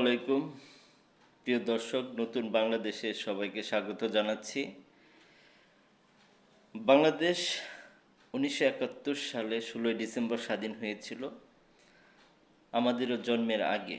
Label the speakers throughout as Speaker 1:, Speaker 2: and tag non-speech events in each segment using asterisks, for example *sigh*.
Speaker 1: আলাইকুম। প্রিয় দর্শক, নতুন বাংলাদেশে সবাইকে স্বাগত জানাচ্ছি। বাংলাদেশ উনিশশো একাত্তর সালে ষোলোই ডিসেম্বর স্বাধীন হয়েছিল, আমাদেরও জন্মের আগে।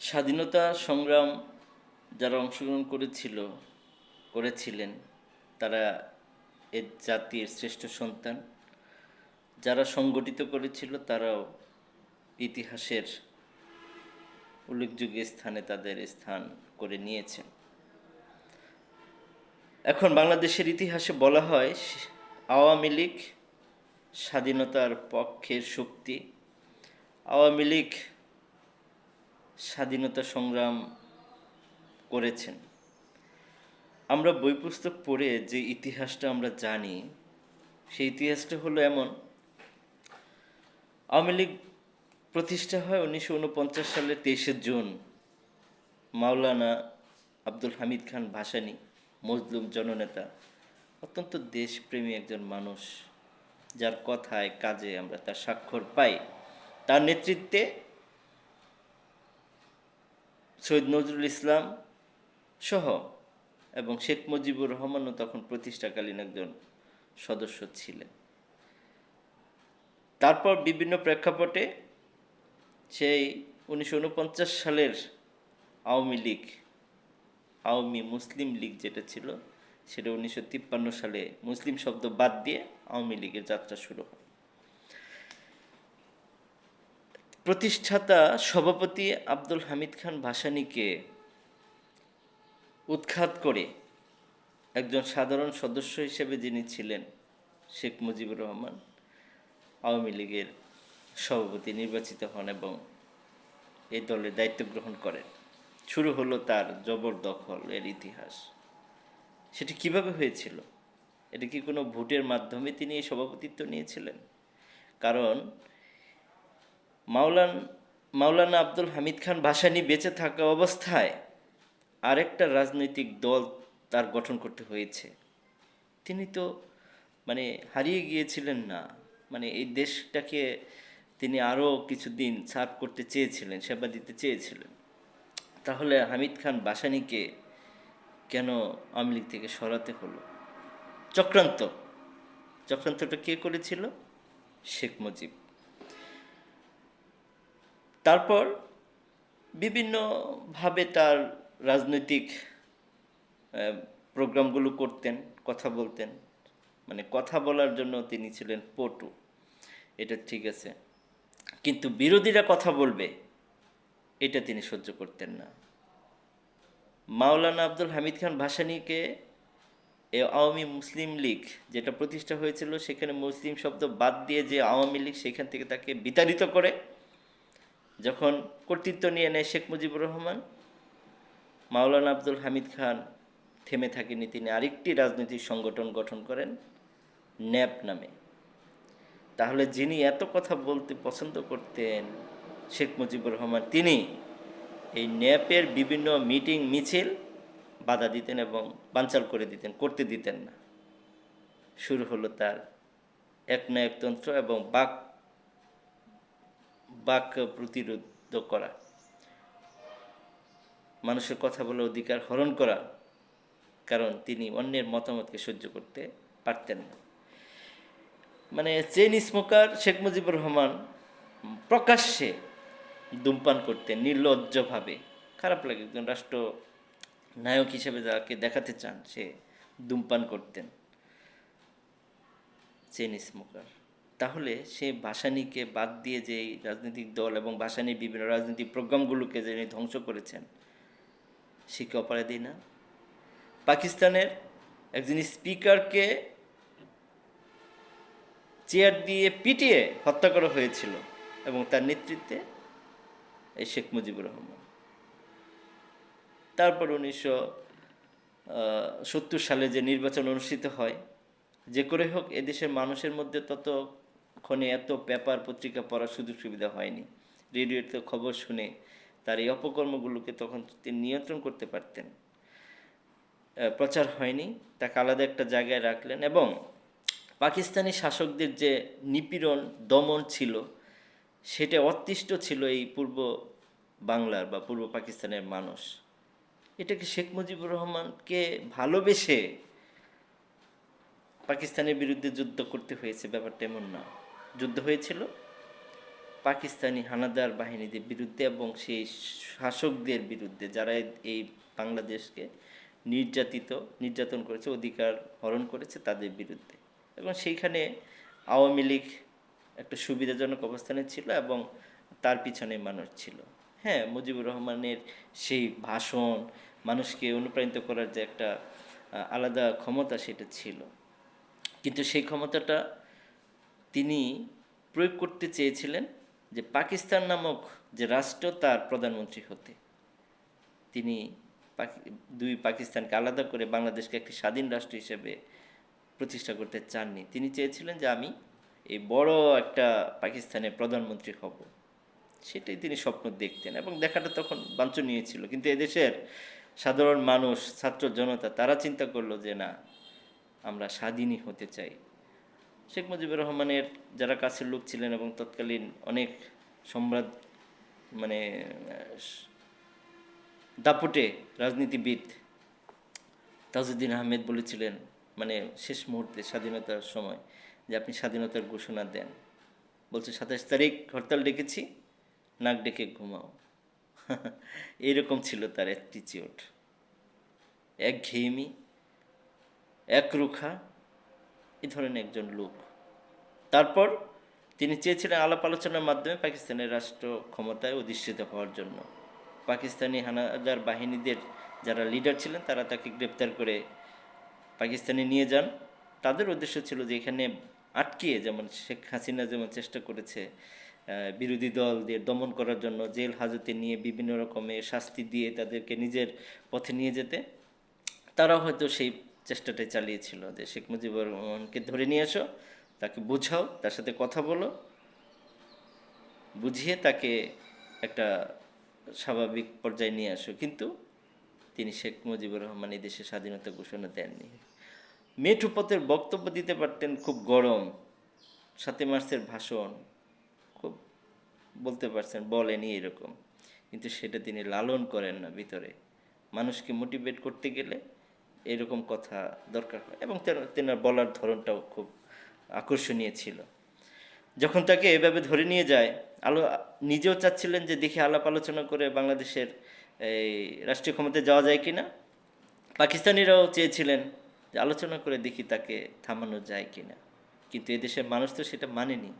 Speaker 1: স্বাধীনতা সংগ্রাম যারা অংশগ্রহণ করেছিল, করেছিলেন, তারা এ জাতির শ্রেষ্ঠ সন্তান। যারা সংগঠিত করেছিল, তারাও ইতিহাসের উল্লেখযোগ্য স্থানে তাদের স্থান করে নিয়েছেন এখন বাংলাদেশের ইতিহাসে বলা হয়, আওয়ামী লীগ স্বাধীনতার পক্ষের শক্তি। আওয়ামী লীগ স্বাধীনতা সংগ্রাম করেছেন। আমরা বই পুস্তক পড়ে যে ইতিহাসটা আমরা জানি, সেই ইতিহাসটা হলো এমন। আওয়ামী লীগ প্রতিষ্ঠা হয় উনিশশো উনপঞ্চাশ সালের তেইশে জুন। মাওলানা আব্দুল হামিদ খান ভাসানী, মজলুম জননেতা, অত্যন্ত দেশপ্রেমী একজন মানুষ, যার কথায়, কাজে আমরা তার স্বাক্ষর পাই। তার নেতৃত্বে সৈয়দ নজরুল ইসলাম সহ এবং শেখ মুজিবুর রহমানও তখন প্রতিষ্ঠাকালীন একজন সদস্য ছিলেন। তারপর বিভিন্ন প্রেক্ষাপটে সেই উনিশশো উনপঞ্চাশ সালের আওয়ামী লীগ, আওয়ামী মুসলিম লীগ যেটা ছিল, সেটা উনিশশো তিপ্পান্ন সালে মুসলিম শব্দ বাদ দিয়ে আওয়ামী লীগের যাত্রা শুরু হয়। প্রতিষ্ঠাতা সভাপতি আব্দুল হামিদ খান ভাসানীকে উৎখাত করে একজন সাধারণ সদস্য হিসেবে যিনি ছিলেন শেখ মুজিবুর রহমান, আওয়ামী লীগের সভাপতি নির্বাচিত হন এবং এই দলের দায়িত্ব গ্রহণ করেন। শুরু হলো তার জবরদখল এর ইতিহাস। সেটি কীভাবে হয়েছিল? এটা কি কোনো ভোটের মাধ্যমে তিনি এই সভাপতিত্ব নিয়েছিলেন? কারণ মাওলান মাওলানা আব্দুল হামিদ খান ভাসানি বেঁচে থাকা অবস্থায় আরেকটা রাজনৈতিক দল তার গঠন করতে হয়েছে। তিনি তো মানে হারিয়ে গিয়েছিলেন না। মানে এই দেশটাকে তিনি আরও কিছুদিন সার্ভ করতে চেয়েছিলেন, সেবা দিতে চেয়েছিলেন। তাহলে হামিদ খান বাসানিকে কেন আওয়ামী লীগ থেকে সরাতে হলো? চক্রান্ত। চক্রান্তটা কে করেছিল? শেখ মুজিব। তারপর বিভিন্নভাবে তার রাজনৈতিক প্রোগ্রামগুলো করতেন, কথা বলতেন। মানে কথা বলার জন্য তিনি ছিলেন পটু। এটা ঠিক আছে। কিন্তু বিরোধীরা কথা বলবে, এটা তিনি সহ্য করতেন না। মাওলানা আব্দুল হামিদ খান ভাসানীকে এ আওয়ামী মুসলিম লীগ যেটা প্রতিষ্ঠা হয়েছিল, সেখানে মুসলিম শব্দ বাদ দিয়ে যে আওয়ামী লীগ সেখান থেকে তাকে বিতাড়িত করে, যখন কর্তৃত্ব নিয়ে নেয় শেখ মুজিবুর রহমান, মাওলানা আব্দুল হামিদ খান থেমে থাকেনি তিনি আরেকটি রাজনৈতিক সংগঠন গঠন করেন, ন্যাপ নামে। তাহলে যিনি এত কথা বলতে পছন্দ করতেন শেখ মুজিবুর রহমান, তিনি এই ন্যাপের বিভিন্ন মিটিং মিছিল বাধা দিতেন এবং বানচাল করে দিতেন, করতে দিতেন না। শুরু হলো তার এক না এবং বাক বাক প্রতিরোধ করা। মানুষের কথা বলার অধিকার হরণ করা, কারণ তিনি অন্যের মতামতকে সহ্য করতে পারতেন না। মানে চেন স্মোকার শেখ মুজিবুর রহমান প্রকাশ্যে ধূমপান করতেন, নির্লজ্জভাবে। খারাপ লাগে, একজন রাষ্ট্র নায়ক হিসেবে যাকে দেখাতে চান, সে ধূমপান করতেন। চেন স্মোকার তাহলে সে ভাসানিকে বাদ দিয়ে যে রাজনৈতিক দল এবং ভাসানির বিভিন্ন রাজনৈতিক প্রোগ্রামগুলোকে যিনি ধ্বংস করেছেন, সে কি অপরাধী না? পাকিস্তানের একজন স্পিকারকে চেয়ার দিয়ে পিটিয়ে হত্যা করা হয়েছিল এবং তার নেতৃত্বে এই শেখ মুজিবুর রহমান। তারপর উনিশশো সত্তর সালে যে নির্বাচন অনুষ্ঠিত হয়, যে করে হোক এদেশের মানুষের মধ্যে ততক্ষণে এত পেপার পত্রিকা পড়ার সুযোগ সুবিধা হয়নি। রেডিওতে খবর শুনে তার এই অপকর্মগুলোকে তখন তিনি নিয়ন্ত্রণ করতে পারতেন। প্রচার হয়নি, তাকে আলাদা একটা জায়গায় রাখলেন এবং পাকিস্তানি শাসকদের যে নিপীড়ন, দমন ছিল, সেটা অতিষ্ঠ ছিল এই পূর্ব বাংলার বা পূর্ব পাকিস্তানের মানুষ। এটাকে শেখ মুজিবুর রহমানকে ভালোবেসে পাকিস্তানের বিরুদ্ধে যুদ্ধ করতে হয়েছে, ব্যাপারটা এমন না। যুদ্ধ হয়েছিল। পাকিস্তানি হানাদার বাহিনীদের বিরুদ্ধে এবং সেই শাসকদের বিরুদ্ধে যারা এই বাংলাদেশকে নির্যাতিত, নির্যাতন করেছে, অধিকার হরণ করেছে, তাদের বিরুদ্ধে। এবং সেইখানে আওয়ামী লীগ একটা সুবিধাজনক অবস্থানে ছিল এবং তার পিছনে মানুষ ছিল। হ্যাঁ মুজিবুর রহমানের সেই ভাষণ মানুষকে অনুপ্রাণিত করার যে একটা আলাদা ক্ষমতা সেটা ছিল। কিন্তু সেই ক্ষমতাটা তিনি প্রয়োগ করতে চেয়েছিলেন যে পাকিস্তান নামক যে রাষ্ট্র তার প্রধানমন্ত্রী হতে। তিনি দুই পাকিস্তানকে আলাদা করে বাংলাদেশকে একটি স্বাধীন রাষ্ট্র হিসেবে প্রতিষ্ঠা করতে চাননি। তিনি চেয়েছিলেন যে আমি এই বড় একটা পাকিস্তানের প্রধানমন্ত্রী হব। সেটাই তিনি স্বপ্ন দেখতেন এবং দেখাটা তখন বাঞ্ছনীয় ছিল। কিন্তু এদেশের সাধারণ মানুষ, ছাত্র জনতা, তারা চিন্তা করল যে না, আমরা স্বাধীনই হতে চাই। শেখ মুজিবুর রহমানের যারা কাছের লোক ছিলেন এবং তৎকালীন অনেক সম্রাট মানে দাপুটে রাজনীতিবিদ তাজউদ্দিন আহমেদ বলেছিলেন মানে শেষ মুহূর্তে স্বাধীনতার সময় যে আপনি স্বাধীনতার ঘোষণা দেন। বলছে, সাতাশ তারিখ, হরতাল ডেকেছি, নাক ডেকে ঘুমাও। *laughs* এইরকম ছিল তার অ্যাটিচিউড এক ঘেয়েমি একরুখা, এ ধরনের একজন লোক। তারপর তিনি চেয়েছিলেন আলাপ আলোচনার মাধ্যমে পাকিস্তানের রাষ্ট্র ক্ষমতায় অধিষ্ঠিত হওয়ার জন্য। পাকিস্তানি হানাদার বাহিনীদের যারা লিডার ছিলেন, তারা তাকে গ্রেপ্তার করে পাকিস্তানে নিয়ে যান। তাদের উদ্দেশ্য ছিল যে এখানে আটকিয়ে যেমন শেখ হাসিনা যেমন চেষ্টা করেছে বিরোধী দলদের দমন করার জন্য জেল হাজতে নিয়ে বিভিন্ন রকমের শাস্তি দিয়ে তাদেরকে নিজের পথে নিয়ে যেতে। তারাও হয়তো সেই চেষ্টাটাই চালিয়েছিল যে শেখ মুজিবুর রহমানকে ধরে নিয়ে আসো তাকে বোঝাও, তার সাথে কথা বলো, বুঝিয়ে তাকে একটা স্বাভাবিক পর্যায়ে নিয়ে আসো। কিন্তু তিনি শেখ মুজিবুর রহমান এই দেশে স্বাধীনতা ঘোষণা দেননি। মেঠুপথের বক্তব্য দিতে পারতেন খুব গরম, সাতই মার্চের ভাষণ, খুব বলতে পারছেন, বলেনি এরকম। কিন্তু সেটা তিনি লালন করেন না ভিতরে। মানুষকে মোটিভেট করতে গেলে এরকম কথা দরকার হয়। এবং তেনার বলার ধরনটাও খুব আকর্ষণীয় ছিল। যখন তাকে এভাবে ধরে নিয়ে যায়, আলো নিজেও চাচ্ছিলেন যে দেখে আলাপ আলোচনা করে বাংলাদেশের এই রাষ্ট্রীয় ক্ষমতায় যাওয়া যায় কিনা? পাকিস্তানিরাও চেয়েছিলেন যে আলোচনা করে দেখি তাকে থামানো যায় কিনা। কিন্তু এদেশের মানুষ তো সেটা মানেনি।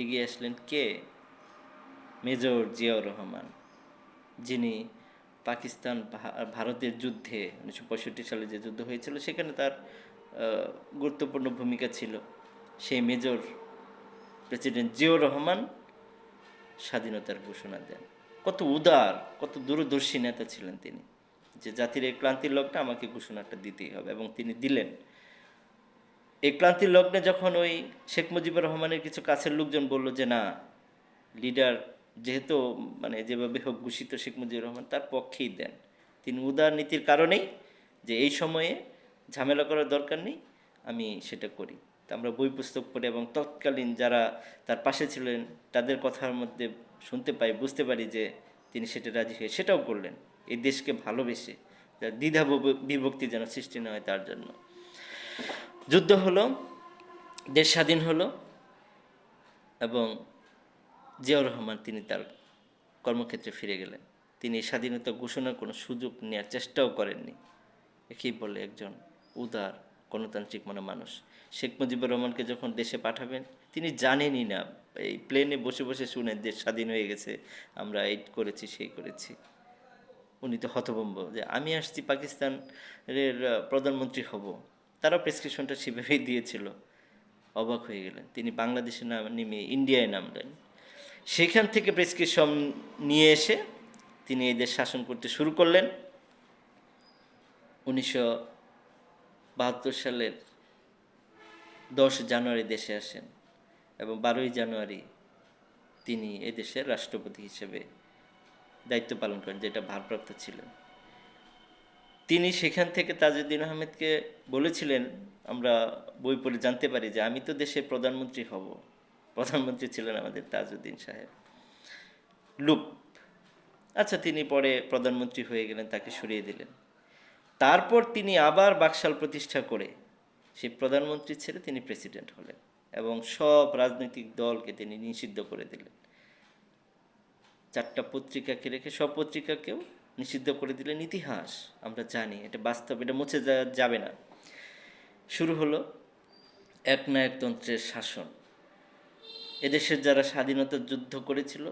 Speaker 1: এগিয়ে আসলেন কে? মেজর জিয়াউর রহমান, যিনি পাকিস্তান ভারতের যুদ্ধে, উনিশশো পঁয়ষট্টি সালে যে যুদ্ধ হয়েছিল, সেখানে তার গুরুত্বপূর্ণ ভূমিকা ছিল। সেই মেজর প্রেসিডেন্ট জিয়াউর রহমান স্বাধীনতার ঘোষণা দেন। কত উদার, কত দূরদর্শী নেতা ছিলেন তিনি। যে জাতির এই ক্লান্তির লগ্নে আমাকে ঘোষণাটা দিতেই হবে এবং তিনি দিলেন। এই ক্লান্তির লগ্নে যখন ওই শেখ মুজিবুর রহমানের কিছু কাছের লোকজন বলল যে, না, লিডার যেহেতু মানে যেভাবে হোক ঘোষিত শেখ মুজিবুর রহমান, তার পক্ষেই দেন। তিনি উদার নীতির কারণেই যে এই সময়ে ঝামেলা করার দরকার নেই, আমি সেটা করি। তা আমরা বই পুস্তক পড়ে এবং তৎকালীন যারা তার পাশে ছিলেন, তাদের কথার মধ্যে শুনতে পাই, বুঝতে পারি যে তিনি সেটা রাজি হয়ে সেটাও করলেন। এই দেশকে ভালোবেসে দ্বিধা বিভক্তি যেন সৃষ্টি না হয় তার জন্য। যুদ্ধ হলো, দেশ স্বাধীন হলো এবং জিয়াউর রহমান তিনি তার কর্মক্ষেত্রে ফিরে গেলেন। তিনি স্বাধীনতা ঘোষণার কোনো সুযোগ নেওয়ার চেষ্টাও করেননি। একেই বলে একজন উদার গণতান্ত্রিক মনে মানুষ। শেখ মুজিবুর রহমানকে যখন দেশে পাঠাবেন, তিনি জানেনই না, এই প্লেনে বসে বসে শুনে দেশ স্বাধীন হয়ে গেছে, আমরা এই করেছি, সেই করেছি। উনি তো হতভম্ব যে আমি আসছি পাকিস্তানের প্রধানমন্ত্রী হব। তারা প্রেসক্রিপশনটা সেভাবেই দিয়েছিল। অবাক হয়ে গেলেন। তিনি বাংলাদেশে নাম, নেমে ইন্ডিয়ায় নামলেন সেখান থেকে প্রেসক্রিপশন নিয়ে এসে তিনি এই দেশ শাসন করতে শুরু করলেন। উনিশশো বাহাত্তর সালের দশ জানুয়ারি দেশে আসেন এবং বারোই জানুয়ারি তিনি এদেশের রাষ্ট্রপতি হিসেবে দায়িত্ব পালন করেন, যেটা ভারপ্রাপ্ত ছিলেন। তিনি সেখান থেকে তাজউদ্দিন আহমেদকে বলেছিলেন, আমরা বই পড়ে জানতে পারি যে আমি তো দেশের প্রধানমন্ত্রী হব। প্রধানমন্ত্রী ছিলেন আমাদের তাজউদ্দিন সাহেব। লুপ। আচ্ছা তিনি পরে প্রধানমন্ত্রী হয়ে গেলেন, তাকে সরিয়ে দিলেন। তারপর তিনি আবার বাকশাল প্রতিষ্ঠা করে সেই প্রধানমন্ত্রী ছেড়ে তিনি প্রেসিডেন্ট হলেন এবং সব রাজনৈতিক দলকে তিনি নিষিদ্ধ করে দিলেন। চারটা পত্রিকাকে রেখে সব পত্রিকাকেও নিষিদ্ধ করে দিলেন ইতিহাস, আমরা জানি, এটা বাস্তব, এটা মুছে যাবে না। শুরু হলো একনায়কতন্ত্রের শাসন। এদেশের যারা স্বাধীনতার যুদ্ধ করেছিল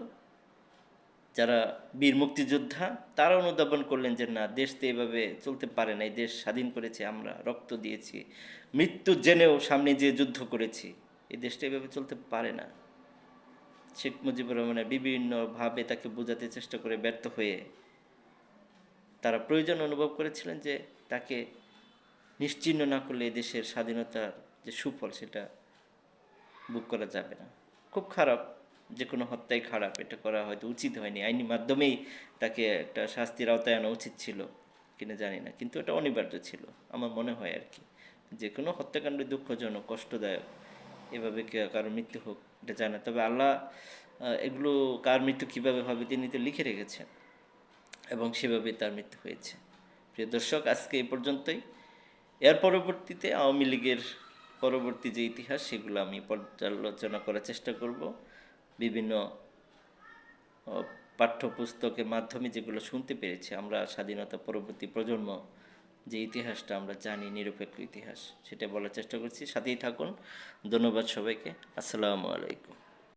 Speaker 1: যারা বীর মুক্তিযোদ্ধা, তারা অনুধাবন করলেন যে না, দেশ তো এভাবে চলতে পারে না এই দেশ স্বাধীন করেছি, আমরা রক্ত দিয়েছি। মৃত্যু জেনেও সামনে যে যুদ্ধ করেছি এই দেশটা এভাবে চলতে পারে না। শেখ মুজিবুর রহমানের বিভিন্নভাবে তাকে বোঝাতে চেষ্টা করে ব্যর্থ হয়ে তারা প্রয়োজন অনুভব করেছিলেন যে তাকে নিশ্চিহ্ন না করলে এই দেশের স্বাধীনতার যে সুফল, সেটা বুক করা যাবে না। খুব খারাপ। যে কোনো হত্যাই খারাপ, এটা করা হয়তো উচিত হয়নি। আইনি মাধ্যমেই তাকে একটা শাস্তির আওতায় আনা উচিত ছিল কিনা জানি না, কিন্তু এটা অনিবার্য ছিল, আমার মনে হয় আর কি। যে কোনো হত্যাকাণ্ড দুঃখজনক, কষ্টদায়ক, এভাবে কারও মৃত্যু হোক, এটা জানে তবে আল্লাহ এগুলো কার মৃত্যু কীভাবে হবে তিনি তো লিখে রেখেছেন এবং সেভাবে তার মৃত্যু হয়েছে। প্রিয় দর্শক, আজকে এই পর্যন্তই। এর পরবর্তীতে আওয়ামী লীগের পরবর্তী যে ইতিহাস, সেগুলো আমি পর্যালোচনা করার চেষ্টা করব। বিভিন্ন পাঠ্যপুস্তকের মাধ্যমে যেগুলো শুনতে পেরেছি, আমরা স্বাধীনতা পরবর্তী প্রজন্ম যে ইতিহাসটা আমরা জানি, নিরপেক্ষ ইতিহাস, সেটা বলার চেষ্টা করছি। সাথেই থাকুন। ধন্যবাদ সবাইকে। আসসালামু আলাইকুম।